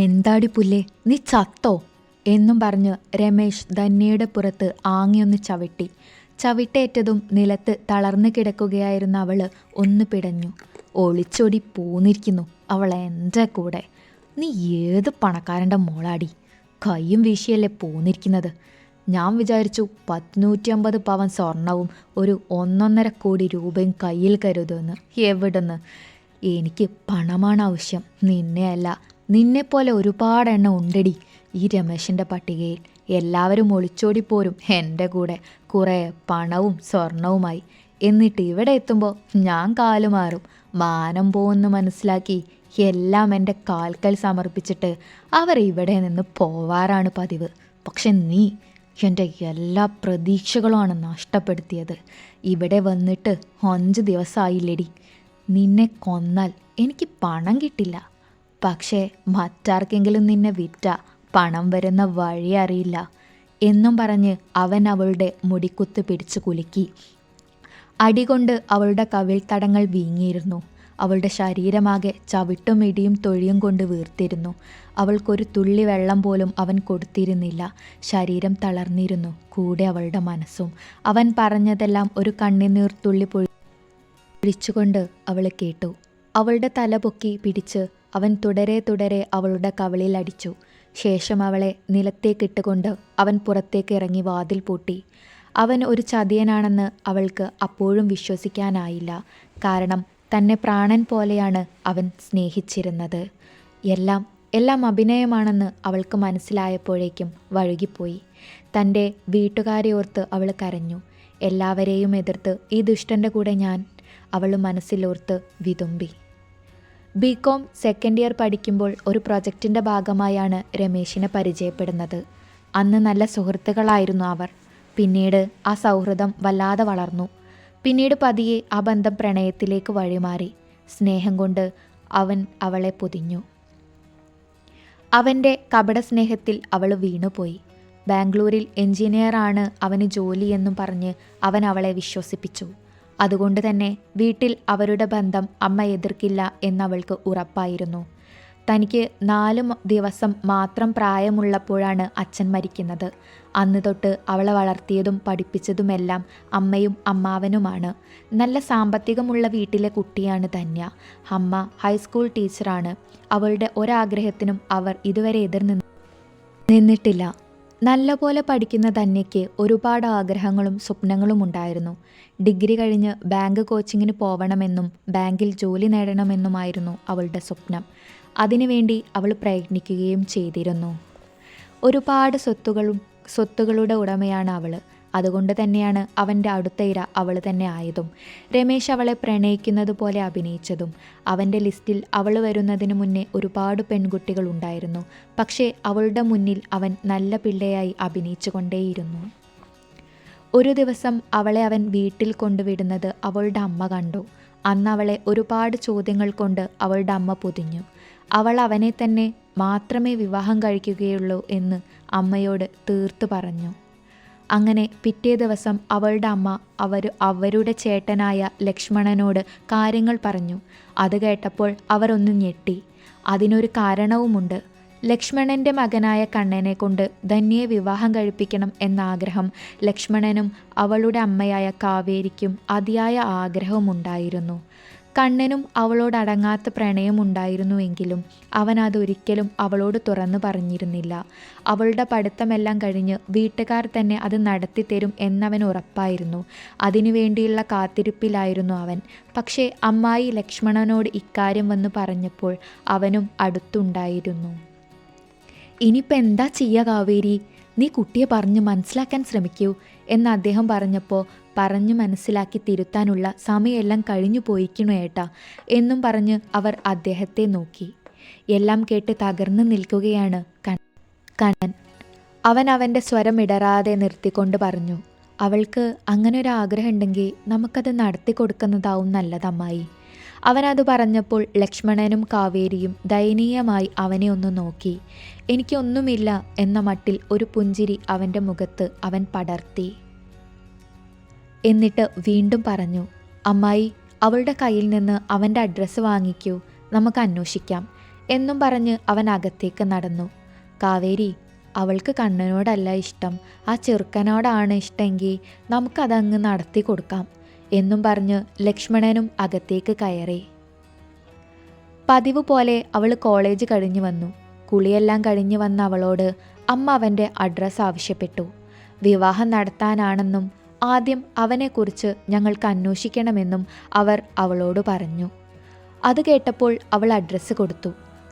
എന്താടി പുല്ലേ? നീ ചത്തോ? എന്നും പറഞ്ഞ് രമേശ് ധന്യയുടെ പുറത്ത് ആങ്ങിയൊന്ന് ചവിട്ടി. ചവിട്ടേറ്റതും നിലത്ത് തളർന്നു കിടക്കുകയായിരുന്ന അവൾ ഒന്ന് പിടഞ്ഞു. ഒളിച്ചോടി പോന്നിരിക്കുന്നു. അവൾ എന്റെ കൂടെ. നീ ഏത് പണക്കാരന്റെ മോളാടി? കൈയും വീശിയല്ലേ പോന്നിരിക്കുന്നത്? ഞാൻ വിചാരിച്ചു പത്തുനൂറ്റി അമ്പത് പവൻ സ്വർണവും ഒരു ഒന്നൊന്നര കോടി രൂപയും കയ്യിൽ കരുതുമെന്ന്. എവിടുന്ന്? എനിക്ക് പണമാണ് ആവശ്യം. നിന്നെയല്ല നിന്നെപ്പോലെ ഒരുപാട് എണ്ണം ഉണ്ടടി ഈ രമേശിന്റെ പട്ടികയിൽ. എല്ലാവരും ഒളിച്ചോടിപ്പോരും എന്റെ കൂടെ. കുറേ പണവും സ്വർണവുമായി. എന്നിട്ട് ഇവിടെ എത്തുമ്പോൾ ഞാൻ കാലുമാറും. മാനം പോകുമെന്ന് മനസ്സിലാക്കി എല്ലാം എന്റെ കാൽക്കൽ സമർപ്പിച്ചിട്ട് അവർ ഇവിടെ നിന്ന് പോവാറാണ് പതിവ്. പക്ഷെ നീ എന്റെ എല്ലാ പ്രതീക്ഷകളുമാണ് നഷ്ടപ്പെടുത്തിയത്. ഇവിടെ വന്നിട്ട് അഞ്ച് ദിവസമായില്ലടി നിന്നെ കൊന്നാൽ എനിക്ക് പണം കിട്ടില്ല. പക്ഷേ മറ്റാർക്കെങ്കിലും നിന്നെ വിറ്റ പണം വരുന്ന വഴി അറിയില്ല. എന്നും പറഞ്ഞ് അവൻ അവളുടെ മുടിക്കുത്ത് പിടിച്ചു കുലുക്കി. അടികൊണ്ട് അവളുടെ കവിൾത്തടങ്ങൾ വീങ്ങിയിരുന്നു. അവളുടെ ശരീരമാകെ ചവിട്ടും ഇടിയും തൊഴിയും കൊണ്ട് വീർത്തിരുന്നു. അവൾക്കൊരു തുള്ളി വെള്ളം പോലും അവൻ കൊടുത്തിരുന്നില്ല. ശരീരം തളർന്നിരുന്നു. കൂടെ അവളുടെ മനസ്സും. അവൻ പറഞ്ഞതെല്ലാം ഒരു കണ്ണിനീർ തുള്ളി പൊഴിച്ചുകൊണ്ട് അവൾ കേട്ടു. അവളുടെ തല പൊക്കി പിടിച്ച് അവൻ തുടരെ തുടരെ അവളുടെ കവളിൽ അടിച്ചു. ശേഷം അവളെ നിലത്തേക്കിട്ടുകൊണ്ട് അവൻ പുറത്തേക്ക് ഇറങ്ങി വാതിൽ പൂട്ടി. അവൻ ഒരു ചതിയനാണെന്ന് അവൾക്ക് അപ്പോഴും വിശ്വസിക്കാനായില്ല. കാരണം തന്നെ പ്രാണൻ പോലെയാണ് അവൻ സ്നേഹിച്ചിരുന്നത്. എല്ലാം എല്ലാം അഭിനയമാണെന്ന് അവൾക്ക് മനസ്സിലായപ്പോഴേക്കും വഴുകിപ്പോയി. തന്റെ വീട്ടുകാരെ ഓർത്ത് അവൾ കരഞ്ഞു. എല്ലാവരെയും എതിർത്ത് ഈ ദുഷ്ടന്റെ കൂടെ ഞാൻ അവൾ മനസ്സിലോർത്ത് വിതുമ്പി. ബി കോം സെക്കൻഡ് ഇയർ പഠിക്കുമ്പോൾ ഒരു പ്രൊജക്റ്റിന്റെ ഭാഗമായാണ് രമേശിനെ പരിചയപ്പെടുന്നത്. അന്ന് നല്ല സുഹൃത്തുക്കളായിരുന്നു അവർ. പിന്നീട് ആ സൗഹൃദം വല്ലാതെ വളർന്നു. പിന്നീട് പതിയെ ആ ബന്ധം പ്രണയത്തിലേക്ക് വഴിമാറി. സ്നേഹം കൊണ്ട് അവൻ അവളെ പൊതിഞ്ഞു. അവന്റെ കപട സ്നേഹത്തിൽ അവൾ വീണുപോയി. ബാംഗ്ലൂരിൽ എഞ്ചിനീയറാണ് അവന് ജോലിയെന്നും പറഞ്ഞ് അവൻ അവളെ വിശ്വസിപ്പിച്ചു. അതുകൊണ്ട് തന്നെ വീട്ടിൽ അവരുടെ ബന്ധം അമ്മ എതിർക്കില്ല എന്നവൾക്ക് ഉറപ്പായിരുന്നു. തനിക്ക് നാല് ദിവസം മാത്രം പ്രായമുള്ളപ്പോഴാണ് അച്ഛൻ മരിക്കുന്നത്. അന്ന് തൊട്ട് അവളെ വളർത്തിയതും പഠിപ്പിച്ചതുമെല്ലാം അമ്മയും അമ്മാവനുമാണ്. നല്ല സാമ്പത്തികമുള്ള വീട്ടിലെ കുട്ടിയാണ് ധന്യ. അമ്മ ഹൈസ്കൂൾ ടീച്ചറാണ്. അവളുടെ ഒരാഗ്രഹത്തിനും അവർ ഇതുവരെ എതിർ നിന്ന് നിന്നിട്ടില്ല. നല്ലപോലെ പഠിക്കുന്ന ധന്യയ്ക്ക് ഒരുപാട് ആഗ്രഹങ്ങളും സ്വപ്നങ്ങളും ഉണ്ടായിരുന്നു. ഡിഗ്രി കഴിഞ്ഞ് ബാങ്ക് കോച്ചിങ്ങിന് പോവണമെന്നും ബാങ്കിൽ ജോലി നേടണമെന്നുമായിരുന്നു അവളുടെ സ്വപ്നം. അതിനുവേണ്ടി അവൾ പ്രയത്നിക്കുകയും ചെയ്തിരുന്നു. ഒരുപാട് സ്വത്തുകളും സ്വത്തുകളുടെ ഉടമയാണ് അവൾ അതുകൊണ്ട് തന്നെയാണ് അവന്റെ അടുത്ത ഇര അവൾ തന്നെ ആയതും. രമേശ് അവളെ പ്രണയിക്കുന്നത് പോലെ അഭിനയിച്ചതും. അവന്റെ ലിസ്റ്റിൽ അവൾ വരുന്നതിന് മുന്നേ ഒരുപാട് പെൺകുട്ടികൾ ഉണ്ടായിരുന്നു. പക്ഷേ അവളുടെ മുന്നിൽ അവൻ നല്ല പിള്ളയായി അഭിനയിച്ചുകൊണ്ടേയിരുന്നു. ഒരു ദിവസം അവളെ അവൻ വീട്ടിൽ കൊണ്ടുവിടുന്നത് അവളുടെ അമ്മ കണ്ടു. അന്ന് അവളെ ഒരുപാട് ചോദ്യങ്ങൾ കൊണ്ട് അവളുടെ അമ്മ പൊതിഞ്ഞു. അവൾ അവനെ തന്നെ മാത്രമേ വിവാഹം കഴിക്കുകയുള്ളൂ എന്ന് അമ്മയോട് തീർത്തു പറഞ്ഞു. അങ്ങനെ പിറ്റേ ദിവസം അവളുടെ അമ്മ അവർ അവരുടെ ചേട്ടനായ ലക്ഷ്മണനോട് കാര്യങ്ങൾ പറഞ്ഞു. അത് കേട്ടപ്പോൾ അവർ ഒന്ന് ഞെട്ടി. അതിനൊരു കാരണവുമുണ്ട്. ലക്ഷ്മണന്റെ മകനായ കണ്ണനെ കൊണ്ട് ധന്യയെ വിവാഹം കഴിപ്പിക്കണം എന്ന ആഗ്രഹം ലക്ഷ്മണനും അവളുടെ അമ്മയായ കാവേരിക്കും അതിയായ ആഗ്രഹവുമുണ്ടായിരുന്നു. കണ്ണനും അവളോട് അടങ്ങാത്ത പ്രണയമുണ്ടായിരുന്നുവെങ്കിലും അവൻ അതൊരിക്കലും അവളോട് തുറന്നു പറഞ്ഞിരുന്നില്ല. അവളുടെ പഠിത്തമെല്ലാം കഴിഞ്ഞ് വീട്ടുകാർ തന്നെ അത് നടത്തിത്തരും എന്നവൻ ഉറപ്പായിരുന്നു. അതിനുവേണ്ടിയുള്ള കാത്തിരിപ്പിലായിരുന്നു അവൻ. പക്ഷേ അമ്മായി ലക്ഷ്മണനോട് ഇക്കാര്യം വന്ന് പറഞ്ഞപ്പോൾ അവനും അടുത്തുണ്ടായിരുന്നു. ഇനിയിപ്പോൾ എന്താ ചെയ്യുക കാവേരി? നീ കുട്ടിയെ പറഞ്ഞ് മനസ്സിലാക്കാൻ ശ്രമിക്കൂ എന്ന് അദ്ദേഹം പറഞ്ഞപ്പോൾ പറഞ്ഞു മനസ്സിലാക്കി തിരുത്താനുള്ള സമയമെല്ലാം കഴിഞ്ഞു പോയിക്കണു ഏട്ടാ എന്നും പറഞ്ഞ് അവർ അദ്ദേഹത്തെ നോക്കി. എല്ലാം കേട്ട് തകർന്നു നിൽക്കുകയാണ് കണ്ണൻ. അവൻ അവന്റെ സ്വരം ഇടറാതെ നിർത്തിക്കൊണ്ട് പറഞ്ഞു അവൾക്ക് അങ്ങനെ ഒരു ആഗ്രഹം ഉണ്ടെങ്കിൽ നമുക്കത് നടത്തി കൊടുക്കുന്നതാവും നല്ലതമ്മായി. അവനത് പറഞ്ഞപ്പോൾ ലക്ഷ്മണനും കാവേരിയും ദയനീയമായി അവനെ ഒന്ന് നോക്കി. എനിക്കൊന്നുമില്ല എന്ന മട്ടിൽ ഒരു പുഞ്ചിരി അവന്റെ മുഖത്ത് അവൻ പടർത്തി. എന്നിട്ട് വീണ്ടും പറഞ്ഞു അമ്മായി അവളുടെ കയ്യിൽ നിന്ന് അവന്റെ അഡ്രസ്സ് വാങ്ങിക്കൂ. നമുക്ക് അന്വേഷിക്കാം. എന്നും പറഞ്ഞ് അവൻ അകത്തേക്ക് നടന്നു. കാവേരി അവൾക്ക് കണ്ണനോടല്ല ഇഷ്ടം. ആ ചെറുക്കനോടാണ് ഇഷ്ടമെങ്കിൽ നമുക്കതങ്ങ് നടത്തി കൊടുക്കാം എന്നും പറഞ്ഞ് ലക്ഷ്മണനും അകത്തേക്ക് കയറി. പതിവ് പോലെ അവൾ കോളേജ് കഴിഞ്ഞു വന്നു. കുളിയെല്ലാം കഴിഞ്ഞു വന്ന അവളോട് അമ്മ അവന്റെ അഡ്രസ്സ് ആവശ്യപ്പെട്ടു. വിവാഹം നടത്താനാണെന്നും ആദ്യം അവനെക്കുറിച്ച് ഞങ്ങൾക്ക് അന്വേഷിക്കണമെന്നും അവർ അവളോട് പറഞ്ഞു. അത് കേട്ടപ്പോൾ അവൾ അഡ്രസ്സ് കൊടുത്തു.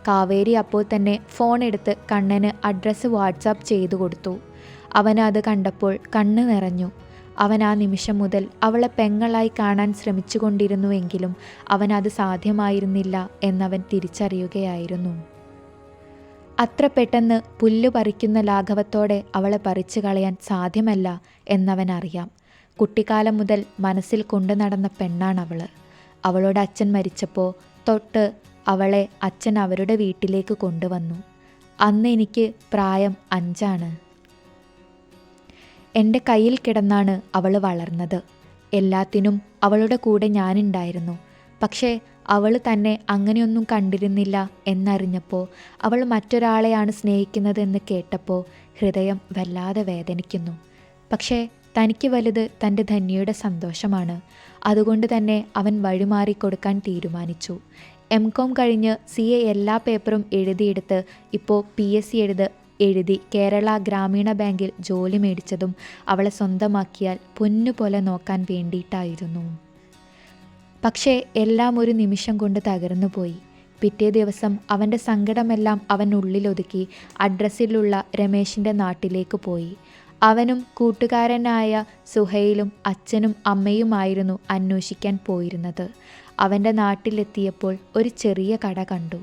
കാവേരി അപ്പോൾ തന്നെ ഫോൺ എടുത്ത് കണ്ണന് അഡ്രസ്സ് വാട്സാപ്പ് ചെയ്തു കൊടുത്തു. അവൻ അത് കണ്ടപ്പോൾ കണ്ണ് നിറഞ്ഞു. അവൻ ആ നിമിഷം മുതൽ അവളെ പെങ്ങളായി കാണാൻ ശ്രമിച്ചുകൊണ്ടിരുന്നുവെങ്കിലും അവൻ അത് സാധ്യമായിരുന്നില്ല എന്നവൻ തിരിച്ചറിയുകയായിരുന്നു. അത്ര പെട്ടെന്ന് പുല്ല് പറിക്കുന്ന ലാഘവത്തോടെ അവളെ പറിച്ചു കളയാൻ സാധ്യമല്ല എന്നവൻ അറിയാം കുട്ടിക്കാലം മുതൽ മനസ്സിൽ കൊണ്ടു നടന്ന പെണ്ണാണ് അവൾ അവളുടെ അച്ഛൻ മരിച്ചപ്പോൾ തൊട്ട് അവളെ അച്ഛൻ അവരുടെ വീട്ടിലേക്ക് കൊണ്ടുവന്നു. അന്ന് എനിക്ക് പ്രായം അഞ്ചാണ്. എന്റെ കയ്യിൽ കിടന്നാണ് അവൾ വളർന്നത്. എല്ലാത്തിനും അവളുടെ കൂടെ ഞാനുണ്ടായിരുന്നു. പക്ഷേ അവൾ തന്നെ അങ്ങനെയൊന്നും കണ്ടിരുന്നില്ല എന്നറിഞ്ഞപ്പോൾ അവൾ മറ്റൊരാളെയാണ് സ്നേഹിക്കുന്നതെന്ന് കേട്ടപ്പോൾ ഹൃദയം വല്ലാതെ വേദനിക്കുന്നു. പക്ഷേ തനിക്ക് വലുത് തന്റെ ധന്യയുടെ സന്തോഷമാണ്. അതുകൊണ്ട് തന്നെ അവൻ വഴിമാറി കൊടുക്കാൻ തീരുമാനിച്ചു. എം കോം കഴിഞ്ഞ് സി എ എല്ലാ പേപ്പറും എഴുതിയെടുത്ത് ഇപ്പോൾ പി എസ് സി എഴുത് എഴുതി കേരള ഗ്രാമീണ ബാങ്കിൽ ജോലി മേടിച്ചതും അവളെ സ്വന്തമാക്കിയാൽ പൊന്നുപോലെ നോക്കാൻ വേണ്ടിയിട്ടായിരുന്നു. പക്ഷേ എല്ലാം ഒരു നിമിഷം കൊണ്ട് തകർന്നു പോയി. പിറ്റേ ദിവസം അവന്റെ സങ്കടമെല്ലാം അവൻ ഉള്ളിലൊതുക്കി അഡ്രസ്സിലുള്ള രമേശിന്റെ നാട്ടിലേക്ക് പോയി. അവനും കൂട്ടുകാരനായ സുഹൈലും അച്ഛനും അമ്മയുമായിരുന്നു അന്വേഷിക്കാൻ പോയിരുന്നത്. അവന്റെ നാട്ടിലെത്തിയപ്പോൾ ഒരു ചെറിയ കട കണ്ടു.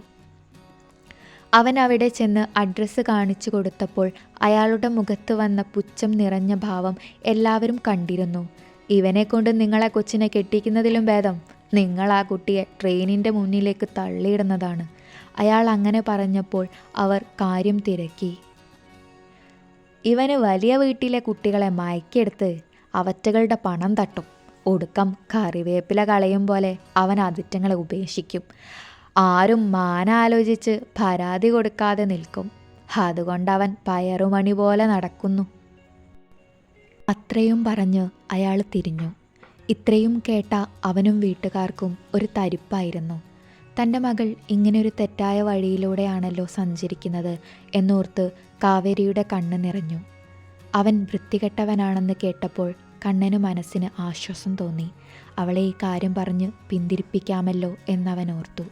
അവൻ അവിടെ ചെന്ന് അഡ്രസ്സ് കാണിച്ചു കൊടുത്തപ്പോൾ അയാളുടെ മുഖത്ത് വന്ന പുച്ഛം നിറഞ്ഞ ഭാവം എല്ലാവരും കണ്ടിരുന്നു. ഇവനെ കൊണ്ട് നിങ്ങളെ കൊച്ചിനെ കെട്ടിക്കുന്നതിലും ഭേദം. നിങ്ങൾ ആ കുട്ടിയെ ട്രെയിനിന്റെ മുന്നിലേക്ക് തള്ളിയിടുന്നതാണ്. അയാൾ അങ്ങനെ പറഞ്ഞപ്പോൾ അവർ കാര്യം തിരക്കി. ഇവന് വലിയ വീട്ടിലെ കുട്ടികളെ മയക്കെടുത്ത് അവറ്റകളുടെ പണം തട്ടും. ഒടുക്കം കറിവേപ്പില കളയും പോലെ അവൻ അതിറ്റങ്ങളെ ഉപേക്ഷിക്കും. ആരും മാനാലോചിച്ച് പരാതി കൊടുക്കാതെ നിൽക്കും. അതുകൊണ്ടവൻ പയറുമണി പോലെ നടക്കുന്നു. അത്രയും പറഞ്ഞ് അയാൾ തിരിഞ്ഞു. ഇത്രയും കേട്ട അവനും വീട്ടുകാർക്കും ഒരു തരിപ്പായിരുന്നു. തന്റെ മകൾ ഇങ്ങനെയൊരു തെറ്റായ വഴിയിലൂടെയാണല്ലോ സഞ്ചരിക്കുന്നത് എന്നോർത്ത് കാവേരിയുടെ കണ്ണ് നിറഞ്ഞു. അവൻ വൃത്തികെട്ടവനാണെന്ന് കേട്ടപ്പോൾ കണ്ണന് മനസ്സിന് ആശ്വാസം തോന്നി. അവളെ ഈ കാര്യം പറഞ്ഞ് പിന്തിരിപ്പിക്കാമല്ലോ എന്നവൻ ഓർത്തു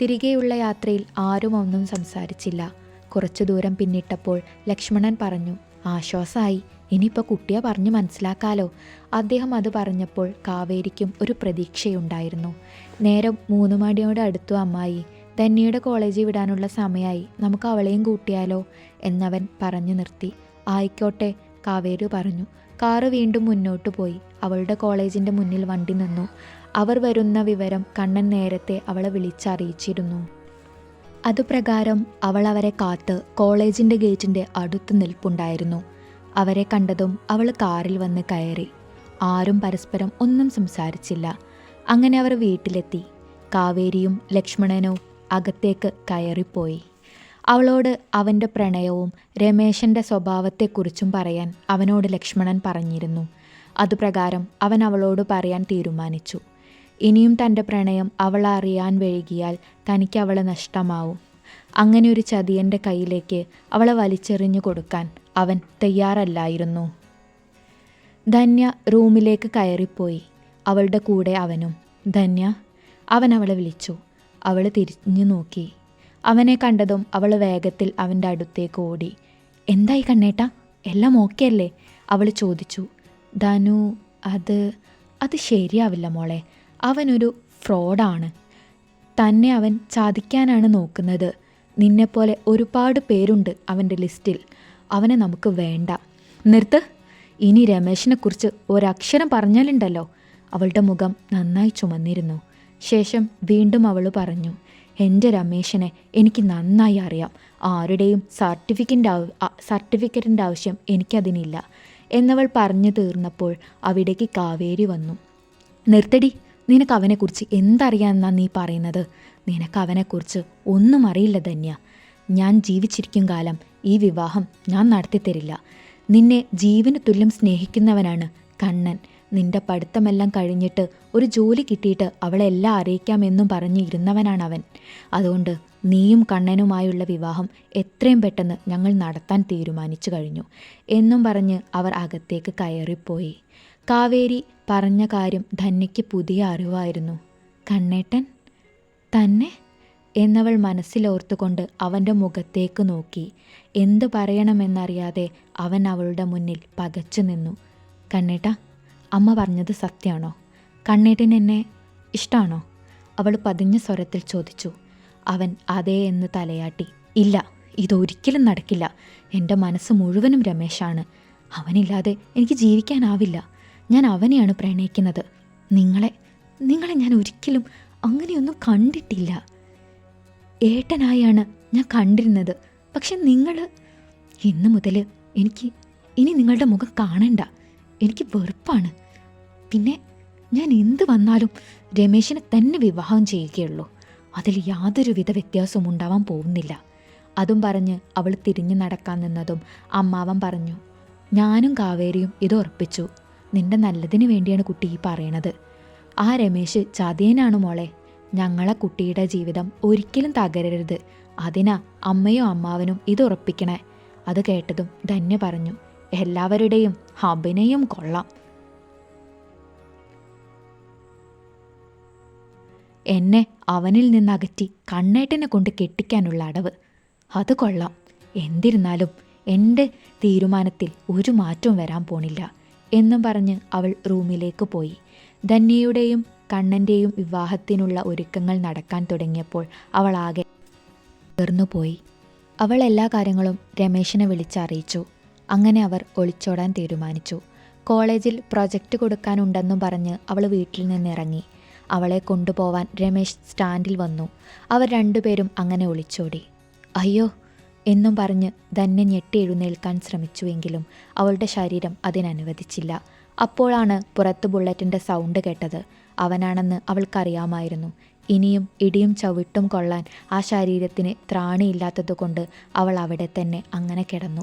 തിരികെയുള്ള യാത്രയിൽ ആരും ഒന്നും സംസാരിച്ചില്ല. കുറച്ചു ദൂരം പിന്നിട്ടപ്പോൾ ലക്ഷ്മണൻ പറഞ്ഞു ആശ്വാസമായി ഇനിയിപ്പോൾ കുട്ടിയെ പറഞ്ഞു മനസ്സിലാക്കാലോ. അദ്ദേഹം അത് പറഞ്ഞപ്പോൾ കാവേരിക്കും ഒരു പ്രതീക്ഷയുണ്ടായിരുന്നു. നേരം മൂന്ന് അടുത്തു അമ്മായി ധന്യയുടെ കോളേജിൽ വിടാനുള്ള സമയമായി നമുക്ക് അവളെയും കൂട്ടിയാലോ? എന്നവൻ പറഞ്ഞു നിർത്തി. ആയിക്കോട്ടെ കാവേരു പറഞ്ഞു. കാറ് വീണ്ടും മുന്നോട്ട് പോയി. അവളുടെ കോളേജിന്റെ മുന്നിൽ വണ്ടി നിന്നു. അവർ വരുന്ന വിവരം കണ്ണൻ നേരത്തെ അവളെ വിളിച്ചറിയിച്ചിരുന്നു. അതുപ്രകാരം അവൾ അവരെ കാത്ത് കോളേജിന്റെ ഗേറ്റിന്റെ അടുത്ത് നിൽപ്പുണ്ടായിരുന്നു. അവരെ കണ്ടതും അവൾ കാറിൽ വന്ന് കയറി. ആരും പരസ്പരം ഒന്നും സംസാരിച്ചില്ല. അങ്ങനെ അവർ വീട്ടിലെത്തി. കാവേരിയും ലക്ഷ്മണനും അകത്തേക്ക് കയറിപ്പോയി. അവളോട് അവന്റെ പ്രണയവും രമേശന്റെ സ്വഭാവത്തെക്കുറിച്ചും പറയാൻ അവനോട് ലക്ഷ്മണൻ പറഞ്ഞിരുന്നു. അതുപ്രകാരം അവൻ അവളോട് പറയാൻ തീരുമാനിച്ചു. ഇനിയും തന്റെ പ്രണയം അവൾ അറിയാൻ വൈകിയാൽ തനിക്ക് അവളെ നഷ്ടമാവും. അങ്ങനെ ഒരു ചതിയന്റെ കയ്യിലേക്ക് അവളെ വലിച്ചെറിഞ്ഞു കൊടുക്കാൻ അവൻ തയ്യാറല്ലായിരുന്നു. ധന്യ റൂമിലേക്ക് കയറിപ്പോയി. അവളുടെ കൂടെ അവനും ധന്യ അവൻ അവളെ വിളിച്ചു. അവൾ തിരിഞ്ഞു നോക്കി. അവനെ കണ്ടതും അവൾ വേഗത്തിൽ അവന്റെ അടുത്തേക്ക് ഓടി. എന്തായി കണ്ണേട്ടാ? എല്ലാം ഓക്കെ അല്ലേ? അവൾ ചോദിച്ചു. ധനു അത് അത് ശരിയാവില്ല മോളെ. അവനൊരു ഫ്രോഡാണ്. തന്നെ അവൻ ചാദിക്കാനാണ് നോക്കുന്നത്. നിന്നെപ്പോലെ ഒരുപാട് പേരുണ്ട് അവന്റെ ലിസ്റ്റിൽ. അവനെ നമുക്ക് വേണ്ട. നിർത്ത്. ഇനി രമേശിനെക്കുറിച്ച് ഒരക്ഷരം പറഞ്ഞാലുണ്ടല്ലോ. അവളുടെ മുഖം നന്നായി ചുമന്നിരുന്നു. ശേഷം വീണ്ടും അവൾ പറഞ്ഞു എന്റെ രമേശനെ എനിക്ക് നന്നായി അറിയാം. ആരുടെയും സർട്ടിഫിക്കറ്റിന്റെ സർട്ടിഫിക്കറ്റിന്റെ ആവശ്യം എനിക്കതിനില്ല എന്നവൾ പറഞ്ഞു തീർന്നപ്പോൾ അവിടേക്ക് കാവേരി വന്നു. നിർത്തടി നിനക്ക് അവനെക്കുറിച്ച് എന്തറിയാമെന്നാ നീ പറയുന്നത്? നിനക്ക് അവനെക്കുറിച്ച് ഒന്നും അറിയില്ല ധന്യ. ഞാൻ ജീവിച്ചിരിക്കും കാലം ഈ വിവാഹം ഞാൻ നടത്തിത്തരില്ല. നിന്നെ ജീവന് തുല്യം സ്നേഹിക്കുന്നവനാണ് കണ്ണൻ. നിന്റെ പഠിത്തമെല്ലാം കഴിഞ്ഞിട്ട് ഒരു ജോലി കിട്ടിയിട്ട് അവളെ എല്ലാം അറിയിക്കാമെന്നും പറഞ്ഞ് ഇരുന്നവനാണ് അവൻ അതുകൊണ്ട് നീയും കണ്ണനുമായുള്ള വിവാഹം എത്രയും പെട്ടെന്ന് ഞങ്ങൾ നടത്താൻ തീരുമാനിച്ചു കഴിഞ്ഞു. എന്നും പറഞ്ഞ് അവർ അകത്തേക്ക് കയറിപ്പോയി. കാവേരി പറഞ്ഞ കാര്യം ധന്യയ്ക്ക് പുതിയ അറിവായിരുന്നു. കണ്ണേട്ടൻ തന്നെ? എന്നവൾ മനസ്സിലോർത്തുകൊണ്ട് അവന്റെ മുഖത്തേക്ക് നോക്കി. എന്തു പറയണമെന്നറിയാതെ അവൻ അവളുടെ മുന്നിൽ പകച്ചു നിന്നു. കണ്ണേട്ട അമ്മ പറഞ്ഞത് സത്യമാണോ? കണ്ണേട്ടിന് എന്നെ ഇഷ്ടമാണോ അവൾ പതിഞ്ഞ സ്വരത്തിൽ ചോദിച്ചു. അവൻ അതേ എന്ന് തലയാട്ടി. ഇല്ല ഇതൊരിക്കലും നടക്കില്ല. എന്റെ മനസ്സ് മുഴുവനും രമേശാണ്. അവനില്ലാതെ എനിക്ക് ജീവിക്കാനാവില്ല. ഞാൻ അവനെയാണ് പ്രണയിക്കുന്നത്. നിങ്ങളെ നിങ്ങളെ ഞാൻ ഒരിക്കലും അങ്ങനെയൊന്നും കണ്ടിട്ടില്ല. ഏട്ടനായാണ് ഞാൻ കണ്ടിരുന്നത്. പക്ഷെ നിങ്ങൾ ഇന്നു മുതൽ എനിക്ക് ഇനി നിങ്ങളുടെ മുഖം കാണണ്ട. എനിക്ക് വെറുപ്പാണ്. പിന്നെ ഞാൻ എന്ത് വന്നാലും രമേശിനെ തന്നെ വിവാഹം ചെയ്യുകയുള്ളൂ. അതിൽ യാതൊരുവിധ വ്യത്യാസവും ഉണ്ടാവാൻ പോകുന്നില്ല. അതും പറഞ്ഞ് അവൾ തിരിഞ്ഞു നടക്കാൻ നിന്നതും അമ്മാവൻ പറഞ്ഞു ഞാനും കാവേരിയും ഇത് ഉറപ്പിച്ചു. നിന്റെ നല്ലതിന് വേണ്ടിയാണ് കുട്ടി ഈ പറയണത്. ആ രമേശ് ചതിയനാണ് മോളെ. ഞങ്ങളെ കുട്ടിയുടെ ജീവിതം ഒരിക്കലും തകരരുത്. അതിനാ അമ്മയും അമ്മാവനും ഇത് ഉറപ്പിക്കണേ. അത് കേട്ടതും ധന്യ പറഞ്ഞു എല്ലാവരുടെയും അഭിനയം കൊള്ളാം. എന്നെ അവനിൽ നിന്നകറ്റി കണ്ണേട്ടനെ കൊണ്ട് കെട്ടിക്കാനുള്ള അടവ്. അത് കൊള്ളാം. എന്തിരുന്നാലും എന്റെ തീരുമാനത്തിൽ ഒരു മാറ്റവും വരാൻ പോണില്ല എന്നും പറഞ്ഞ് അവൾ റൂമിലേക്ക് പോയി. ധന്യയുടെയും കണ്ണന്റെയും വിവാഹത്തിനുള്ള ഒരുക്കങ്ങൾ നടക്കാൻ തുടങ്ങിയപ്പോൾ അവൾ ആകെ തീർന്നുപോയി അവൾ എല്ലാ കാര്യങ്ങളും രമേശിനെ വിളിച്ചറിയിച്ചു. അങ്ങനെ അവർ ഒളിച്ചോടാൻ തീരുമാനിച്ചു. കോളേജിൽ പ്രൊജക്റ്റ് കൊടുക്കാനുണ്ടെന്നും പറഞ്ഞ് അവൾ വീട്ടിൽ നിന്നിറങ്ങി. അവളെ കൊണ്ടുപോവാൻ രമേശ് സ്റ്റാൻഡിൽ വന്നു. അവർ രണ്ടുപേരും അങ്ങനെ ഒളിച്ചോടി. അയ്യോ എന്നും പറഞ്ഞ് തന്നെ ഞെട്ടി എഴുന്നേൽക്കാൻ ശ്രമിച്ചുവെങ്കിലും അവളുടെ ശരീരം അതിനനുവദിച്ചില്ല. അപ്പോഴാണ് പുറത്ത് ബുള്ളറ്റിന്റെ സൗണ്ട് കേട്ടത്. അവനാണെന്ന് അവൾക്കറിയാമായിരുന്നു. ഇനിയും ഇടിയും ചവിട്ടും കൊള്ളാൻ ആ ശരീരത്തിന് ത്രാണിയില്ലാത്തതുകൊണ്ട് അവൾ അവിടെ തന്നെ അങ്ങനെ കിടന്നു.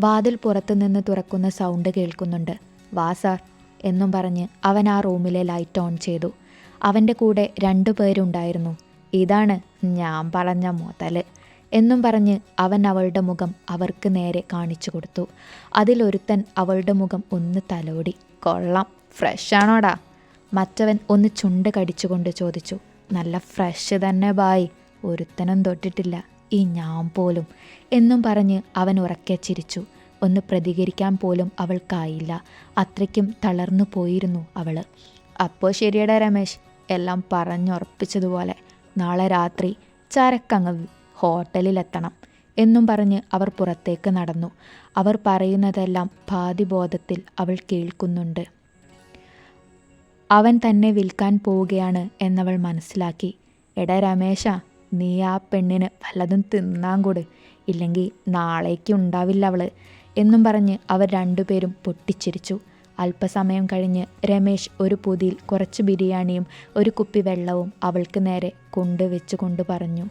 വാതിൽ പുറത്തുനിന്ന് തുറക്കുന്ന സൗണ്ട് കേൾക്കുന്നുണ്ട്. വാ സാർ എന്നും പറഞ്ഞ് അവൻ ആ റൂമിലെ ലൈറ്റ് ഓൺ ചെയ്തു. അവന്റെ കൂടെ രണ്ടു പേരുണ്ടായിരുന്നു. ഇതാണ് ഞാൻ പറഞ്ഞ മുതൽ എന്നും പറഞ്ഞ് അവൻ അവളുടെ മുഖം അവർക്ക് നേരെ കാണിച്ചു കൊടുത്തു. അതിലൊരുത്തൻ അവളുടെ മുഖം ഒന്ന് തലോടി. കൊള്ളാം ഫ്രഷ് ആണോടാ മറ്റവൻ ഒന്ന് ചുണ്ട് കടിച്ചുകൊണ്ട് ചോദിച്ചു. നല്ല ഫ്രഷ് തന്നെ ബായ് ഒരുത്തനും തൊട്ടിട്ടില്ല. ഈ ഞാൻ പോലും എന്നും പറഞ്ഞ് അവൻ ഉറക്കെ ചിരിച്ചു. ഒന്ന് പ്രതികരിക്കാൻ പോലും അവൾക്കായില്ല. അത്രയ്ക്കും തളർന്നു പോയിരുന്നു അവൾ അപ്പോൾ ശരിയടാ രമേശ് എല്ലാം പറഞ്ഞുറപ്പിച്ചതുപോലെ നാളെ രാത്രി ചരക്കങ്ങ് ഹോട്ടലിലെത്തണം എന്നും പറഞ്ഞ് അവർ പുറത്തേക്ക് നടന്നു. അവർ പറയുന്നതെല്ലാം ഭാതിബോധത്തിൽ അവൾ കേൾക്കുന്നുണ്ട്. അവൻ തന്നെ വിൽക്കാൻ പോവുകയാണ് എന്നവൾ മനസ്സിലാക്കി. എടാ രമേശ നീ ആ പെണ്ണിന് വല്ലതും തിന്നാൻ കൊടു. ഇല്ലെങ്കിൽ നാളേക്ക് ഉണ്ടാവില്ല അവൾ. എന്നും പറഞ്ഞ് അവർ രണ്ടുപേരും പൊട്ടിച്ചിരിച്ചു. അല്പസമയം കഴിഞ്ഞ് രമേശ് ഒരു പൊതിയിൽ കുറച്ച് ബിരിയാണിയും ഒരു കുപ്പി വെള്ളവും അവൾക്ക് നേരെ കൊണ്ടുവെച്ച് കൊണ്ട് പറഞ്ഞു.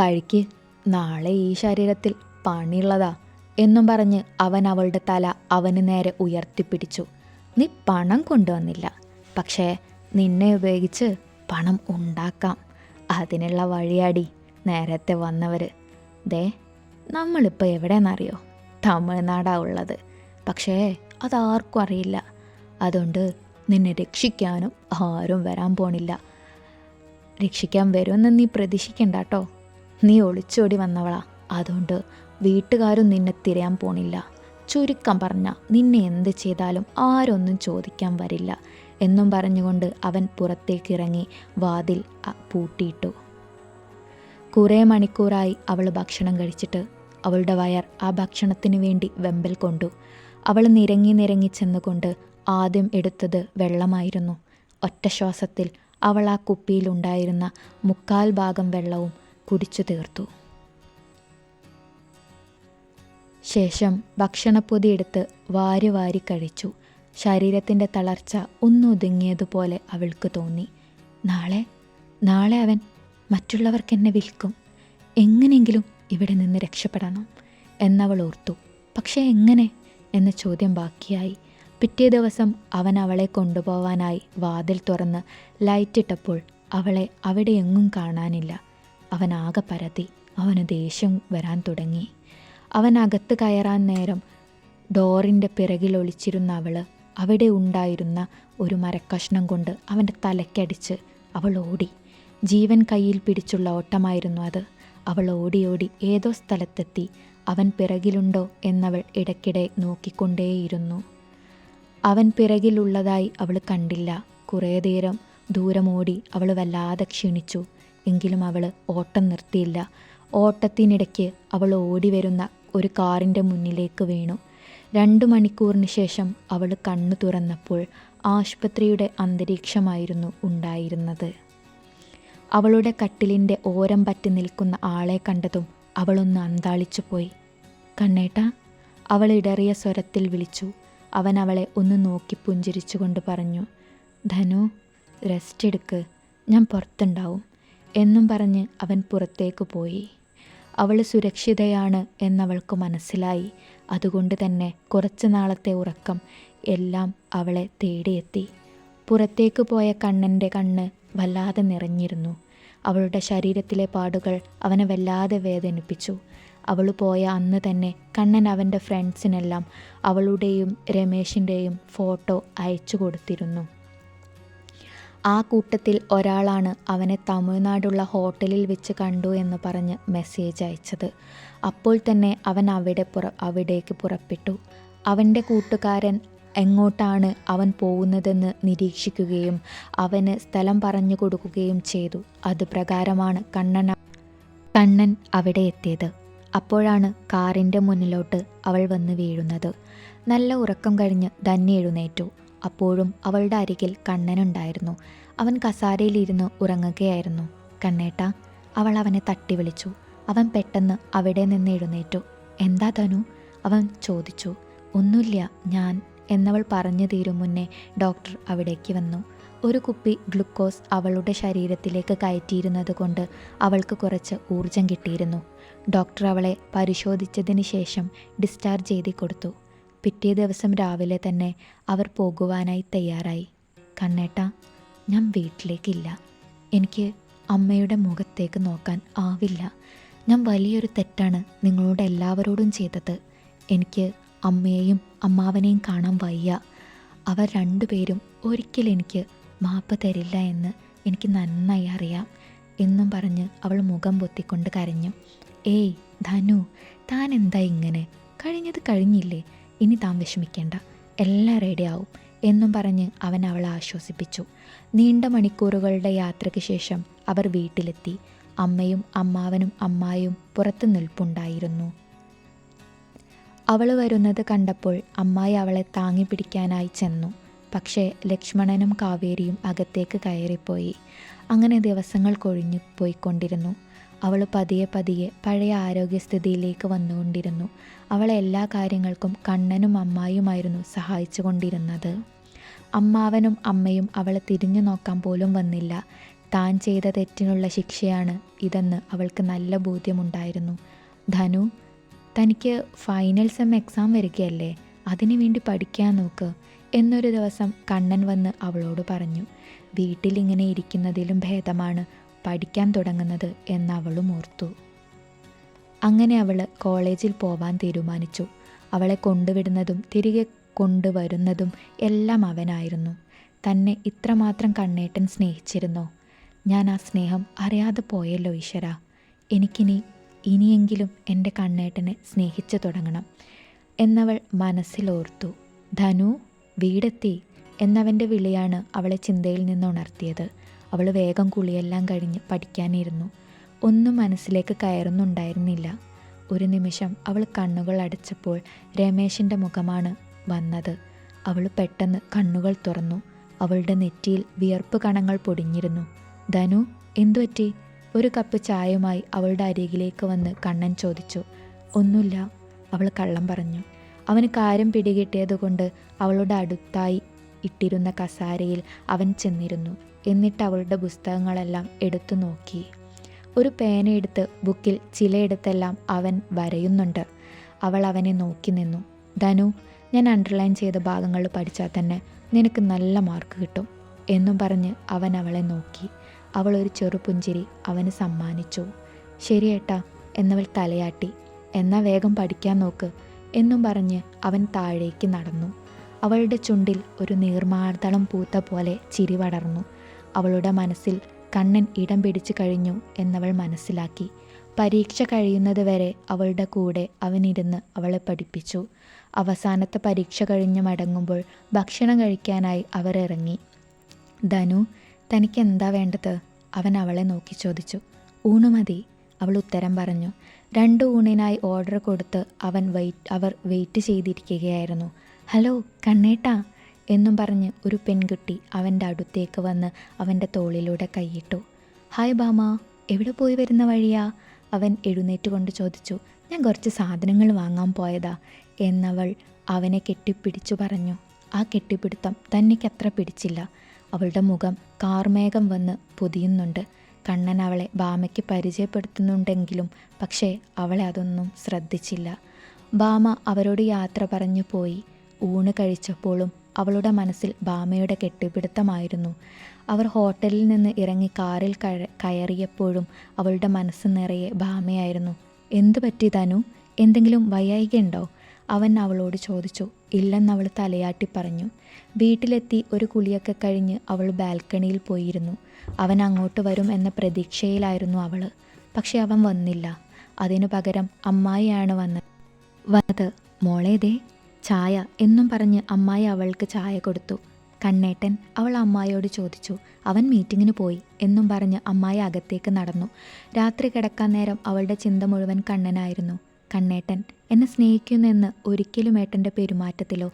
കഴിക്ക്. നാളെ ഈ ശരീരത്തിൽ പണിയുള്ളതാ. എന്നും പറഞ്ഞ് അവൻ അവളുടെ തല അവന് നേരെ ഉയർത്തിപ്പിടിച്ചു. നീ പണം കൊണ്ടുവന്നില്ല. പക്ഷേ നിന്നെ ഉപയോഗിച്ച് പണം ഉണ്ടാക്കാം. അതിനുള്ള വഴിയാടി നേരത്തെ വന്നവർ ദേ നമ്മളിപ്പോൾ എവിടെയെന്നറിയോ? തമിഴ്നാടാ ഉള്ളത്. പക്ഷേ അതാർക്കും അറിയില്ല. അതുകൊണ്ട് നിന്നെ രക്ഷിക്കാനും ആരും വരാൻ പോണില്ല. രക്ഷിക്കാൻ വരുമെന്ന് നീ പ്രതീക്ഷിക്കണ്ട കേട്ടോ നീ ഒളിച്ചോടി വന്നവളാ. അതുകൊണ്ട് വീട്ടുകാരും നിന്നെ തിരയാൻ പോണില്ല. ചുരുക്കം പറഞ്ഞ നിന്നെ എന്ത് ചെയ്താലും ആരൊന്നും ചോദിക്കാൻ വരില്ല. എന്നും പറഞ്ഞുകൊണ്ട് അവൻ പുറത്തേക്കിറങ്ങി വാതിൽ പൂട്ടിയിട്ടു. കുറേ മണിക്കൂറായി അവൾ ഭക്ഷണം കഴിച്ചിട്ട് അവളുടെ വയർ ആ ഭക്ഷണത്തിനു വേണ്ടി വെമ്പൽ കൊണ്ടു. അവൾ നിരങ്ങി നിരങ്ങി ചെന്നുകൊണ്ട് ആദ്യം എടുത്തത് വെള്ളമായിരുന്നു. ഒറ്റ ശ്വാസത്തിൽ അവൾ ആ കുപ്പിയിലുണ്ടായിരുന്ന മുക്കാൽ ഭാഗം വെള്ളവും കുടിച്ചു തീർത്തു. ശേഷം ഭക്ഷണപ്പൊതി എടുത്ത് വാരി വാരി കഴിച്ചു. ശരീരത്തിന്റെ തളർച്ച ഒന്നൊതുങ്ങിയതുപോലെ അവൾക്ക് തോന്നി. നാളെ നാളെ അവൻ മറ്റുള്ളവർക്ക് എന്നെ വിൽക്കും. എങ്ങനെയെങ്കിലും ഇവിടെ നിന്ന് രക്ഷപ്പെടണം എന്നവൾ ഓർത്തു. പക്ഷേ എങ്ങനെ? എന്ന ചോദ്യം ബാക്കിയായി. പിറ്റേ ദിവസം അവൻ അവളെ കൊണ്ടുപോവാനായി വാതിൽ തുറന്ന് ലൈറ്റിട്ടപ്പോൾ അവളെ അവിടെ എങ്ങും കാണാനില്ല. അവൻ ആകെ പരതി അവന് ദേഷ്യം വരാൻ തുടങ്ങി. അവൻ അകത്ത് കയറാൻ നേരം ഡോറിന്റെ പിറകിൽ ഒളിച്ചിരുന്ന അവൾ അവിടെ ഉണ്ടായിരുന്ന ഒരു മരക്കഷ്ണം കൊണ്ട് അവന്റെ തലയ്ക്കടിച്ച് അവൾ ഓടി. ജീവൻ കയ്യിൽ പിടിച്ചുള്ള ഓട്ടമായിരുന്നു അത്. അവൾ ഓടി ഓടി ഏതോ സ്ഥലത്തെത്തി. അവൻ പിറകിലുണ്ടോ എന്നവൾ ഇടയ്ക്കിടെ നോക്കിക്കൊണ്ടേയിരുന്നു. അവൻ പിറകിലുള്ളതായി അവൾ കണ്ടില്ല. കുറേ നേരം ദൂരമോടി അവൾ വല്ലാതെ ക്ഷീണിച്ചു. എങ്കിലും അവൾ ഓട്ടം നിർത്തിയില്ല. ഓട്ടത്തിനിടയ്ക്ക് അവൾ ഓടി വരുന്ന ഒരു കാറിന്റെ മുന്നിലേക്ക് വീണു. രണ്ടു മണിക്കൂറിന് ശേഷം അവൾ കണ്ണു തുറന്നപ്പോൾ ആശുപത്രിയുടെ അന്തരീക്ഷമായിരുന്നു ഉണ്ടായിരുന്നത്. അവളുടെ കട്ടിലിന്റെ ഓരം പറ്റി നിൽക്കുന്ന ആളെ കണ്ടതും അവളൊന്ന് അന്താളിച്ചു പോയി. കണ്ണേട്ട അവൾ ഇടറിയ സ്വരത്തിൽ വിളിച്ചു. അവൻ അവളെ ഒന്ന് നോക്കി പുഞ്ചിരിച്ചുകൊണ്ട് പറഞ്ഞു ധനു റെസ്റ്റ് എടുക്ക് ഞാൻ പുറത്തുണ്ടാവും എന്നും പറഞ്ഞ് അവൻ പുറത്തേക്ക് പോയി. അവൾ സുരക്ഷിതയാണ് എന്നവൾക്ക് മനസ്സിലായി. അതുകൊണ്ട് തന്നെ കുറച്ചു നാളത്തെ ഉറക്കം എല്ലാം അവളെ തേടിയെത്തി. പുറത്തേക്ക് പോയ കണ്ണന്റെ കണ്ണ് വല്ലാതെ നിറഞ്ഞിരുന്നു. അവളുടെ ശരീരത്തിലെ പാടുകൾ അവനെ വല്ലാതെ വേദനിപ്പിച്ചു. അവൾ പോയ അന്ന് തന്നെ കണ്ണൻ അവന്റെ ഫ്രണ്ട്സിനെല്ലാം അവളുടെയും രമേശിന്റെയും ഫോട്ടോ അയച്ചു കൊടുത്തിരുന്നു. ആ കൂട്ടത്തിൽ ഒരാളാണ് അവനെ തമിഴ്നാടുള്ള ഹോട്ടലിൽ വെച്ച് കണ്ടു എന്ന് പറഞ്ഞ് മെസ്സേജ് അയച്ചത്. അപ്പോൾ തന്നെ അവൻ അവിടെ പുറ അവിടേക്ക് പുറപ്പെട്ടു. അവന്റെ കൂട്ടുകാരൻ എങ്ങോട്ടാണ് അവൻ പോകുന്നതെന്ന് നിരീക്ഷിക്കുകയും അവന് സ്ഥലം പറഞ്ഞു കൊടുക്കുകയും ചെയ്തു. അത് പ്രകാരമാണ് കണ്ണൻ കണ്ണൻ അവിടെ എത്തിയത്. അപ്പോഴാണ് കാറിന്റെ മുന്നിലോട്ട് അവൾ വന്ന് വീഴുന്നത്. നല്ല ഉറക്കം കഴിഞ്ഞ് ധന്യ എഴുന്നേറ്റു. അപ്പോഴും അവളുടെ അരികിൽ കണ്ണനുണ്ടായിരുന്നു. അവൻ കസാരയിലിരുന്ന് ഉറങ്ങുകയായിരുന്നു. കണ്ണേട്ട അവൾ അവനെ തട്ടി വിളിച്ചു. അവൻ പെട്ടെന്ന് അവിടെ നിന്ന് എഴുന്നേറ്റു. എന്താ തനു അവൻ ചോദിച്ചു. ഒന്നുമില്ല ഞാൻ എന്നവൾ പറഞ്ഞു തീരും മുന്നേ ഡോക്ടർ അവിടേക്ക് വന്നു. ഒരു കുപ്പി ഗ്ലൂക്കോസ് അവളുടെ ശരീരത്തിലേക്ക് കയറ്റിയിരുന്നത് കൊണ്ട് അവൾക്ക് കുറച്ച് ഊർജം കിട്ടിയിരുന്നു. ഡോക്ടർ അവളെ പരിശോധിച്ചതിന് ശേഷം ഡിസ്ചാർജ് ചെയ്തി കൊടുത്തു. പിറ്റേ ദിവസം രാവിലെ തന്നെ അവർ പോകുവാനായി തയ്യാറായി. കണ്ണേട്ട ഞാൻ വീട്ടിലേക്കില്ല. എനിക്ക് അമ്മയുടെ മുഖത്തേക്ക് നോക്കാൻ ആവില്ല. ഞാൻ വലിയൊരു തെറ്റാണ് നിങ്ങളോട് എല്ലാവരോടും ചെയ്തത്. എനിക്ക് അമ്മയെയും അമ്മാവനെയും കാണാൻ വയ്യ. അവർ രണ്ടുപേരും ഒരിക്കലും എനിക്ക് മാപ്പ് തരില്ല എന്ന് എനിക്ക് നന്നായി അറിയാം എന്നും പറഞ്ഞ് അവൾ മുഖം പൊത്തിക്കൊണ്ട് കരഞ്ഞു. ഏയ് ധനു താൻ എന്താ ഇങ്ങനെ? കഴിഞ്ഞത് കഴിഞ്ഞില്ലേ? ഇനി താൻ വിഷമിക്കേണ്ട. എല്ലാം റെഡിയാവും എന്നും പറഞ്ഞ് അവൻ അവളെ ആശ്വസിപ്പിച്ചു. നീണ്ട മണിക്കൂറുകളുടെ യാത്രയ്ക്ക് ശേഷം അവർ വീട്ടിലെത്തി. അമ്മയും അമ്മാവനും അമ്മായും പുറത്ത് നിൽപ്പുണ്ടായിരുന്നു. അവൾ വരുന്നത് കണ്ടപ്പോൾ അമ്മായി അവളെ താങ്ങി പിടിക്കാനായി ചെന്നു. പക്ഷേ ലക്ഷ്മണനും കാവേരിയും അകത്തേക്ക് കയറിപ്പോയി. അങ്ങനെ ദിവസങ്ങൾ കൊഴിഞ്ഞു പോയിക്കൊണ്ടിരുന്നു. അവൾ പതിയെ പതിയെ പഴയ ആരോഗ്യസ്ഥിതിയിലേക്ക് വന്നുകൊണ്ടിരുന്നു. അവളെ എല്ലാ കാര്യങ്ങൾക്കും കണ്ണനും അമ്മായുമായിരുന്നു സഹായിച്ചു കൊണ്ടിരുന്നത് അമ്മാവനും അമ്മയും അവളെ തിരിഞ്ഞു നോക്കാൻ പോലും വന്നില്ല. താൻ ചെയ്ത തെറ്റിനുള്ള ശിക്ഷയാണ് ഇതെന്ന് അവൾക്ക് നല്ല ബോധ്യമുണ്ടായിരുന്നു. ധനു തനിക്ക് ഫൈനൽ സെം എക്സാം വരികയല്ലേ? അതിനു വേണ്ടി പഠിക്കാൻ നോക്ക്. എന്നൊരു ദിവസം കണ്ണൻ വന്ന് അവളോട് പറഞ്ഞു. വീട്ടിലിങ്ങനെ ഇരിക്കുന്നതിലും ഭേദമാണ്. പഠിക്കാൻ തുടങ്ങുന്നത് എന്നവളും ഓർത്തു. അങ്ങനെ അവൾ കോളേജിൽ പോവാൻ തീരുമാനിച്ചു. അവളെ കൊണ്ടുവിടുന്നതും തിരികെ കൊണ്ടുവരുന്നതും എല്ലാം അവനായിരുന്നു. തന്നെ ഇത്രമാത്രം കണ്ണേട്ടൻ സ്നേഹിച്ചിരുന്നോ? ഞാൻ ആ സ്നേഹം അറിയാതെ പോയല്ലോ ഈശ്വര. എനിക്കിനി ഇനിയെങ്കിലും എന്റെ കണ്ണേട്ടനെ സ്നേഹിച്ചു തുടങ്ങണം എന്നവൾ മനസ്സിലോർത്തു ധനു വീടെത്തി. എന്നവന്റെ വിളിയാണ് അവളെ ചിന്തയിൽ നിന്ന് ഉണർത്തിയത്. അവൾ വേഗം കുളിയെല്ലാം കഴിഞ്ഞ് പഠിക്കാനിരുന്നു. ഒന്നും മനസ്സിലേക്ക് കയറുന്നുണ്ടായിരുന്നില്ല. ഒരു നിമിഷം അവൾ കണ്ണുകൾ അടച്ചപ്പോൾ രമേശിന്റെ മുഖമാണ് വന്നത്. അവൾ പെട്ടെന്ന് കണ്ണുകൾ തുറന്നു. അവളുടെ നെറ്റിയിൽ വിയർപ്പ് കണങ്ങൾ പൊടിഞ്ഞിരുന്നു. ധനു എന്തുപറ്റി? ഒരു കപ്പ് ചായയുമായി അവളുടെ അരികിലേക്ക് വന്ന് കണ്ണൻ ചോദിച്ചു. ഒന്നുമില്ല അവൾ കള്ളം പറഞ്ഞു. അവന് കാര്യം പിടികിട്ടിയതുകൊണ്ട് അവളുടെ അടുത്തായി ഇട്ടിരുന്ന കസാരയിൽ അവൻ ചെന്നിരുന്നു. എന്നിട്ട് അവളുടെ പുസ്തകങ്ങളെല്ലാം എടുത്തു നോക്കി. ഒരു പേനയെടുത്ത് ബുക്കിൽ ചിലയിടത്തെല്ലാം അവൻ വരയുന്നുണ്ട്. അവൾ അവനെ നോക്കി നിന്നു. ധനു ഞാൻ അണ്ടർലൈൻ ചെയ്ത ഭാഗങ്ങൾ പഠിച്ചാൽ തന്നെ നിനക്ക് നല്ല മാർക്ക് കിട്ടും എന്നും പറഞ്ഞ് അവൻ അവളെ നോക്കി. അവൾ ഒരു ചെറുപുഞ്ചിരി അവന് സമ്മാനിച്ചു. ശരിയേട്ടാ എന്നവൾ തലയാട്ടി. എന്നാ വേഗം പഠിക്കാൻ നോക്ക് എന്നും പറഞ്ഞ് അവൻ താഴേക്ക് നടന്നു. അവളുടെ ചുണ്ടിൽ ഒരു നീർമാർദ്ദളം പൂത്ത പോലെ ചിരി പടർന്നു അവളുടെ മനസ്സിൽ കണ്ണൻ ഇടം പിടിച്ചു കഴിഞ്ഞു എന്നവൾ മനസ്സിലാക്കി. പരീക്ഷ കഴിയുന്നത് വരെ അവളുടെ കൂടെ അവനിരുന്ന് അവളെ പഠിപ്പിച്ചു. അവസാനത്തെ പരീക്ഷ കഴിഞ്ഞ് മടങ്ങുമ്പോൾ ഭക്ഷണം കഴിക്കാനായി അവർ ഇറങ്ങി. ധനു തനിക്ക് എന്താ വേണ്ടത്? അവൻ അവളെ നോക്കി ചോദിച്ചു. ഊണ് മതി അവൾ ഉത്തരം പറഞ്ഞു. രണ്ട് ഊണിനായി ഓർഡർ കൊടുത്ത് അവൻ വെയിറ്റ് അവർ വെയിറ്റ് ചെയ്തിരിക്കുകയായിരുന്നു. ഹലോ കണ്ണേട്ടാ എന്നും പറഞ്ഞ് ഒരു പെൺകുട്ടി അവന്റെ അടുത്തേക്ക് വന്ന് അവന്റെ തോളിലൂടെ കൈയിട്ടു. ഹായ് ബാമ എവിടെ പോയി വരുന്ന വഴിയാ? അവൻ എഴുന്നേറ്റ് കൊണ്ട് ചോദിച്ചു. ഞാൻ കുറച്ച് സാധനങ്ങൾ വാങ്ങാൻ പോയതാ എന്നവൾ അവനെ കെട്ടിപ്പിടിച്ചു പറഞ്ഞു. ആ കെട്ടിപ്പിടുത്തം തന്നെക്കത്ര പിടിച്ചില്ല. അവളുടെ മുഖം കാർമേഘം വന്ന് പൊതിയുന്നുണ്ട്. കണ്ണൻ അവളെ ബാമയ്ക്ക് പരിചയപ്പെടുത്തുന്നുണ്ടെങ്കിലും പക്ഷേ അവളെ അതൊന്നും ശ്രദ്ധിച്ചില്ല. ബാമ അവരോട് യാത്ര പറഞ്ഞു പോയി. ഊണ് കഴിച്ചപ്പോഴും അവളുടെ മനസ്സിൽ ബാമയുടെ കെട്ടിപ്പിടുത്തമായിരുന്നു. അവർ ഹോട്ടലിൽ നിന്ന് ഇറങ്ങി കാറിൽ കയറിയപ്പോഴും അവളുടെ മനസ്സ് നിറയെ ബാമയായിരുന്നു എന്തു പറ്റി തനു എന്തെങ്കിലും വയ്യായികയുണ്ടോ? അവൻ അവളോട് ചോദിച്ചു. ഇല്ലെന്നവൾ തലയാട്ടി പറഞ്ഞു. വീട്ടിലെത്തി ഒരു കുളിയൊക്കെ കഴിഞ്ഞ് അവൾ ബാൽക്കണിയിൽ പോയിരുന്നു. അവൻ അങ്ങോട്ട് വരും എന്ന പ്രതീക്ഷയിലായിരുന്നു അവൾ പക്ഷെ അവൻ വന്നില്ല. അതിനു പകരം അമ്മായിയാണ് വന്നത്. വന്നത് മോളേതേ ചായ എന്നും പറഞ്ഞ് അമ്മായി അവൾക്ക് ചായ കൊടുത്തു. കണ്ണേട്ടൻ അവൾ അമ്മായിയോട് ചോദിച്ചു അവൻ മീറ്റിങ്ങിന് പോയി? എന്നും പറഞ്ഞ് അമ്മായി അകത്തേക്ക് നടന്നു. രാത്രി കിടക്കാൻ നേരം അവളുടെ ചിന്ത മുഴുവൻ കണ്ണനായിരുന്നു. കണ്ണേട്ടൻ എന്നെ സ്നേഹിക്കുന്നെന്ന് ഒരിക്കലും ഏട്ടന്റെ പെരുമാറ്റത്തിലോ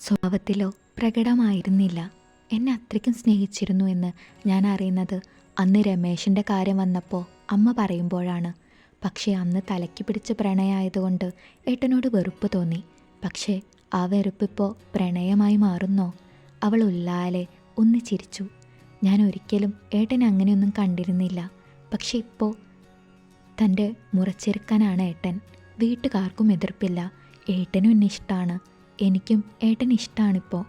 സ്വഭാവത്തിലോ പ്രകടമായിരുന്നില്ല. എന്നെ അത്രയ്ക്കും സ്നേഹിച്ചിരുന്നു എന്ന് ഞാൻ അറിയുന്നത് അന്ന് രമേശിന്റെ കാര്യം വന്നപ്പോൾ അമ്മ പറയുമ്പോഴാണ്. പക്ഷേ അന്ന് തലയ്ക്ക് പിടിച്ച പ്രണയമായതുകൊണ്ട് ഏട്ടനോട് വെറുപ്പ് തോന്നി. പക്ഷേ ആ വെറുപ്പിപ്പോൾ പ്രണയമായി മാറുന്നോ? അവൾ ഉല്ലാലെ ഒന്ന് ചിരിച്ചു. ഞാൻ ഒരിക്കലും ഏട്ടൻ അങ്ങനെയൊന്നും കണ്ടിരുന്നില്ല. പക്ഷെ ഇപ്പോൾ തന്റെ മുറച്ചെരുക്കാനാണ് ഏട്ടൻ. വീട്ടുകാർക്കും എതിർപ്പില്ല. ഏട്ടനും എന്നെ ഇഷ്ടമാണ് എനിക്കും ഏട്ടൻ ഇഷ്ടമാണിപ്പോൾ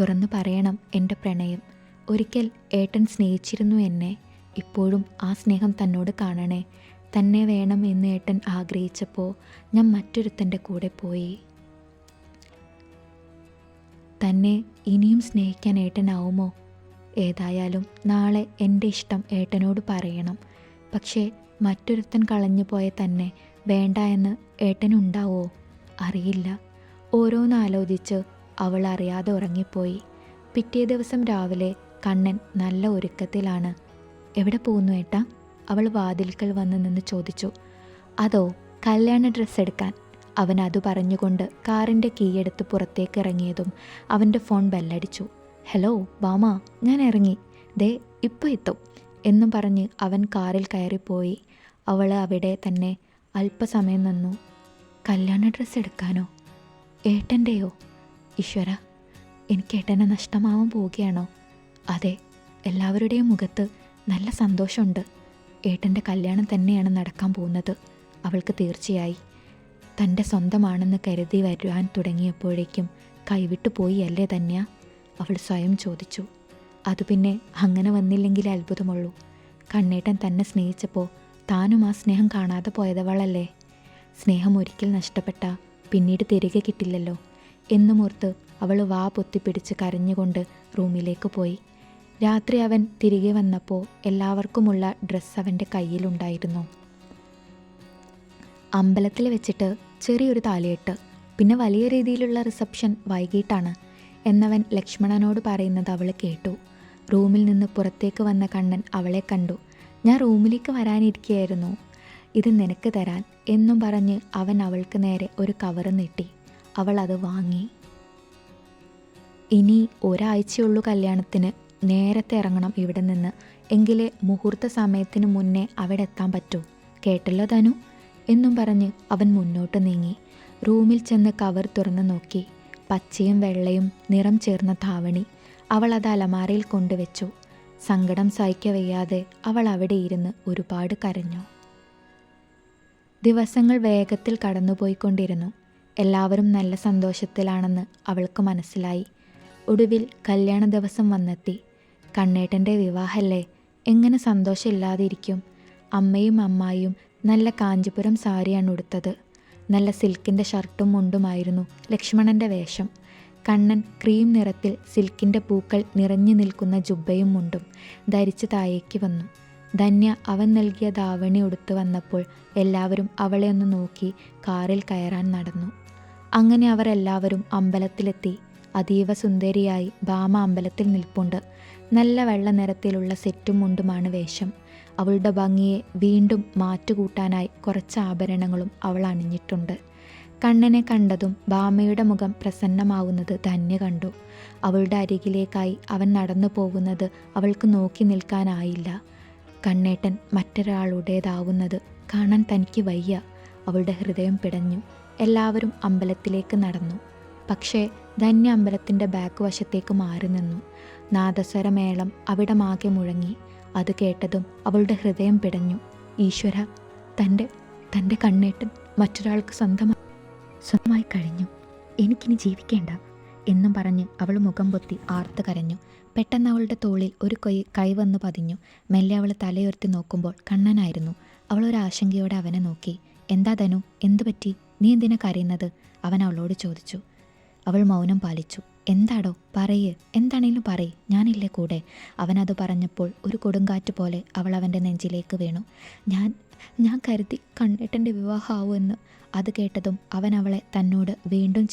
തുറന്നു പറയണം എന്റെ പ്രണയം. ഒരിക്കൽ ഏട്ടൻ സ്നേഹിച്ചിരുന്നു എന്നെ. ഇപ്പോഴും ആ സ്നേഹം തന്നോട് കാണണേ. തന്നെ വേണം എന്ന് ഏട്ടൻ ആഗ്രഹിച്ചപ്പോൾ ഞാൻ മറ്റൊരുത്തന്റെ കൂടെ പോയി. തന്നെ ഇനിയും സ്നേഹിക്കാൻ ഏട്ടനാവുമോ? ഏതായാലും നാളെ എന്റെ ഇഷ്ടം ഏട്ടനോട് പറയണം. പക്ഷേ മറ്റൊരുത്തൻ കളഞ്ഞു പോയ തന്നെ വേണ്ട എന്ന് ഏട്ടനുണ്ടാവോ? അറിയില്ല. ഓരോന്നാലോചിച്ച് അവൾ അറിയാതെ ഉറങ്ങിപ്പോയി. പിറ്റേ ദിവസം രാവിലെ കണ്ണൻ നല്ല ഒരുക്കത്തിലാണ്. എവിടെ പോകുന്നു ഏട്ടാ? അവൾ വാതിൽക്കൽ വന്ന് നിന്ന് ചോദിച്ചു. അതോ കല്യാണ ഡ്രസ്സ് എടുക്കാൻ? അവൻ അത് പറഞ്ഞുകൊണ്ട് കാറിന്റെ കീയെടുത്ത് പുറത്തേക്ക് ഇറങ്ങിയതും അവന്റെ ഫോൺ ബെല്ലടിച്ചു. ഹലോ ബാമ ഞാൻ ഇറങ്ങി. ദേ ഇപ്പോൾ എത്തും എന്നും പറഞ്ഞ് അവൻ കാറിൽ കയറിപ്പോയി. അവൾ അവിടെ തന്നെ അല്പസമയം നിന്നു. കല്യാണ ഡ്രസ്സ് എടുക്കാനോ? ഏട്ടന്റെയോ ഈശ്വര എനിക്ക് ഏട്ടനെ നഷ്ടമാവാൻ പോവുകയാണോ? അതെ എല്ലാവരുടെയും മുഖത്ത് നല്ല സന്തോഷമുണ്ട്. ഏട്ടന്റെ കല്യാണം തന്നെയാണ് നടക്കാൻ പോകുന്നത് അവൾക്ക് തീർച്ചയായി. തന്റെ സ്വന്തമാണെന്ന് കരുതി വരുവാൻ തുടങ്ങിയപ്പോഴേക്കും കൈവിട്ടു പോയി അല്ലേ തന്നെയാ അവൾ സ്വയം ചോദിച്ചു. അത് പിന്നെ അങ്ങനെ വന്നില്ലെങ്കിൽ അത്ഭുതമുള്ളൂ. കണ്ണേട്ടൻ തന്നെ സ്നേഹിച്ചപ്പോൾ താനും ആ സ്നേഹം കാണാതെ പോയതവളല്ലേ? സ്നേഹം ഒരിക്കൽ നഷ്ടപ്പെട്ട പിന്നീട് തിരികെ കിട്ടില്ലല്ലോ? എന്നുമോർത്ത് അവൾ വാ പൊത്തിപ്പിടിച്ച് കരഞ്ഞുകൊണ്ട് റൂമിലേക്ക് പോയി. രാത്രി അവൻ തിരികെ വന്നപ്പോൾ എല്ലാവർക്കുമുള്ള ഡ്രസ്സ് അവന്റെ കയ്യിലുണ്ടായിരുന്നു. അമ്പലത്തിൽ വെച്ചിട്ട് ചെറിയൊരു താലിയെട്ട് പിന്നെ വലിയ രീതിയിലുള്ള റിസപ്ഷൻ വൈകിട്ടാണ്. എന്നവൻ ലക്ഷ്മണനോട് പറയുന്നത് അവൾ കേട്ടു. റൂമിൽ നിന്ന് പുറത്തേക്ക് വന്ന കണ്ണൻ അവളെ കണ്ടു. ഞാൻ റൂമിലേക്ക് വരാനിരിക്കുകയായിരുന്നു ഇത് നിനക്ക് തരാൻ എന്നും പറഞ്ഞ് അവൻ അവൾക്ക് നേരെ ഒരു കവറ് നീട്ടി. അവൾ അത് വാങ്ങി. ഇനി ഒരാഴ്ചയുള്ളൂ കല്യാണത്തിന്. നേരത്തെ ഇറങ്ങണം ഇവിടെ നിന്ന്. എങ്കിലേ മുഹൂർത്ത സമയത്തിന് മുന്നേ അവിടെ എത്താൻ പറ്റൂ. കേട്ടല്ലോ ധനു? എന്നും പറഞ്ഞ് അവൻ മുന്നോട്ട് നീങ്ങി. റൂമിൽ ചെന്ന് കവർ തുറന്ന് നോക്കി. പച്ചയും വെള്ളയും നിറം ചേർന്ന ധാവണി അവൾ അത് അലമാരയിൽ കൊണ്ടുവച്ചു. സങ്കടം സഹിക്കവയ്യാതെ അവൾ അവിടെ ഇരുന്ന് ഒരുപാട് കരഞ്ഞു. ദിവസങ്ങൾ വേഗത്തിൽ കടന്നുപോയിക്കൊണ്ടിരുന്നു. എല്ലാവരും നല്ല സന്തോഷത്തിലാണെന്ന് അവൾക്ക് മനസ്സിലായി. ഒടുവിൽ കല്യാണ ദിവസം വന്നെത്തി. കണ്ണേട്ടന്റെ വിവാഹമല്ലേ എങ്ങനെ സന്തോഷമില്ലാതിരിക്കും? അമ്മയും അമ്മായിയും നല്ല കാഞ്ചിപുരം സാരിയാണ് ഉടുത്തത്. നല്ല സിൽക്കിന്റെ ഷർട്ടും മുണ്ടുമായിരുന്നു ലക്ഷ്മണന്റെ വേഷം. കണ്ണൻ ക്രീം നിറത്തിൽ സിൽക്കിന്റെ പൂക്കൾ നിറഞ്ഞു നിൽക്കുന്ന ജുബ്ബയും മുണ്ടും ധരിച്ച് താഴേക്ക് വന്നു. ധന്യ അവൻ നൽകിയ ധാവണി ഉടുത്തു വന്നപ്പോൾ എല്ലാവരും അവളെ ഒന്ന് നോക്കി കാറിൽ കയറാൻ നടന്നു. അങ്ങനെ അവർ എല്ലാവരും അമ്പലത്തിലെത്തി. അതീവ സുന്ദരിയായി ഭാമ അമ്പലത്തിൽ നിൽപ്പുണ്ട്. നല്ല വെള്ള നിറത്തിലുള്ള സെറ്റും മുണ്ടുമാണ് വേഷം. അവളുടെ ഭംഗിയെ വീണ്ടും മാറ്റുകൂട്ടാനായി കുറച്ച് ആഭരണങ്ങളും അവൾ അണിഞ്ഞിട്ടുണ്ട്. കണ്ണനെ കണ്ടതും ഭാമയുടെ മുഖം പ്രസന്നമാവുന്നത് ധന്യ കണ്ടു. അവളുടെ അരികിലേക്കായി അവൻ നടന്നു പോകുന്നത് അവൾക്ക് നോക്കി നിൽക്കാനായില്ല. കണ്ണേട്ടൻ മറ്റൊരാളുടേതാവുന്നത് കാണാൻ തനിക്ക് വയ്യ. അവളുടെ ഹൃദയം പിടഞ്ഞു. എല്ലാവരും അമ്പലത്തിലേക്ക് നടന്നു. പക്ഷേ ധന്യ അമ്പലത്തിന്റെ ബാക്ക് വശത്തേക്ക് മാറി നിന്നു. നാദസ്വരമേളം അവിടമാകെ മുഴങ്ങി. അത് കേട്ടതും അവളുടെ ഹൃദയം പിടഞ്ഞു. ഈശ്വര തന്റെ തന്റെ കണ്ണേട്ടൻ മറ്റൊരാൾക്ക് സ്വന്തമായി സ്വന്തമായി കഴിഞ്ഞു. എനിക്കിനി ജീവിക്കേണ്ട എന്നും പറഞ്ഞ് അവൾ മുഖം പൊത്തി ആർത്ത് കരഞ്ഞു. പെട്ടെന്ന് അവളുടെ തോളിൽ ഒരു കൈ കൈ വന്ന് പതിഞ്ഞു. മെല്ലെ അവൾ തലയുയർത്തി നോക്കുമ്പോൾ കണ്ണനായിരുന്നു. അവൾ ഒരു ആശങ്കയോടെ അവനെ നോക്കി. എന്താ ധനു? എന്തുപറ്റി? നീ എന്തിനാ കരയുന്നത്? അവൻ അവളോട് ചോദിച്ചു. അവൾ മൗനം പാലിച്ചു. എന്താടോ പറയ് എന്താണേലും പറയ് ഞാനില്ലേ കൂടെ. അവനത് പറഞ്ഞപ്പോൾ ഒരു കൊടുങ്കാറ്റ് പോലെ അവൾ അവന്റെ നെഞ്ചിലേക്ക് വീണു. ഞാൻ ഞാൻ കരുതി കണ്ണേട്ടന്റെ വിവാഹമാവുമെന്ന് അത് കേട്ടതും അവൻ അവളെ തന്നോട് വീണ്ടും